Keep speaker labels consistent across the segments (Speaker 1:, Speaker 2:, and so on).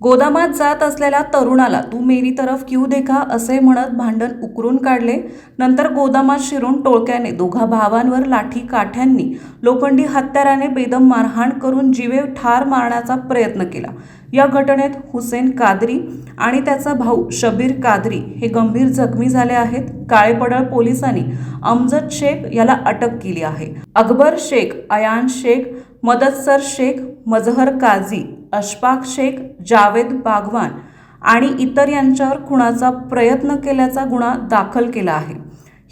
Speaker 1: गोदामात जात असलेल्या तरुणाला तू मेरी तरफ क्यू देखा असे म्हणत भांडण उकरून काढले. नंतर गोदामात शिरून टोळक्याने दोघा भावांवर लाठी काठ्यांनी लोखंडी हत्याराने बेदम मारहाण करून जीवे ठार मारण्याचा प्रयत्न केला. या घटनेत हुसेन कादरी आणि त्याचा भाऊ शबीर कादरी हे गंभीर जखमी झाले आहेत. काळेपडळ पोलिसांनी अमजद शेख याला अटक केली आहे. अकबर शेख अयान शेख मदतसर शेख मजहर काझी अशफाक शेख जावेद बागवान आणि इतर यांच्यावर खुणाचा प्रयत्न केल्याचा गुन्हा दाखल केला आहे.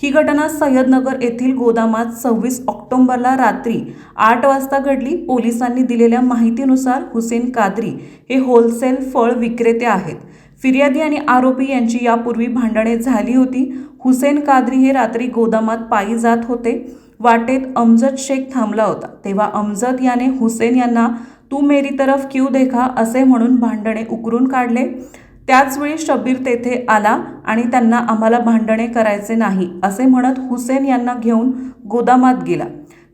Speaker 1: ही घटना सय्यदनगर येथील गोदामात सव्वीस ऑक्टोंबरला रात्री आठ वाजता घडली. पोलिसांनी दिलेल्या माहितीनुसार हुसेन कादरी हे होलसेल फळ विक्रेते आहेत. फिर्यादी आणि आरोपी यांची यापूर्वी भांडणे झाली होती. हुसेन कादरी हे रात्री गोदामात पायी जात होते. वाटेत अमजद शेख थांबला होता. तेव्हा अमजद याने हुसेन यांना तू मेरी तरफ क्यू देखा असे म्हणून भांडणे उकरून काढले. त्याचवेळी शब्बीर तेथे आला आणि त्यांना आम्हाला भांडणे करायचे नाही असे म्हणत हुसेन यांना घेऊन गोदामात गेला.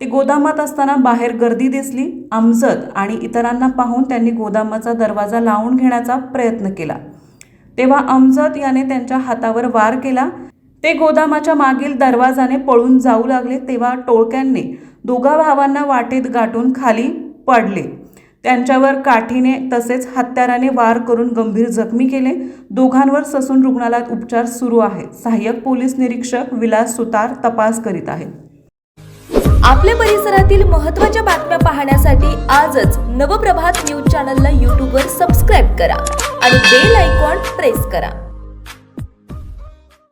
Speaker 1: ते गोदामात असताना बाहेर गर्दी दिसली अमजद आणि इतरांना पाहून त्यांनी गोदामाचा दरवाजा लावून घेण्याचा प्रयत्न केला. तेव्हा अमजद याने त्यांच्या हातावर वार केला. ते गोदामाच्या मागील दरवाजाने पळून जाऊ लागले तेव्हा टोळक्यांनी दोघा भावांना वाटेत गाठून खाली पडले. त्यांच्यावर काठीने तसेच हत्याराने वार करून गंभीर जखमी केले. दोघांवर ससून रुग्णालयात उपचार सुरू आहेत. सहाय्यक पोलीस निरीक्षक विलास सुतार तपास करीत आहेत.
Speaker 2: आपल्या परिसरातील महत्त्वाच्या बातम्या पाहण्यासाठी आजच नवप्रभात न्यूज चॅनलला यूट्यूबवर सबस्क्राईब करा आणि बेल आयकॉन प्रेस करा.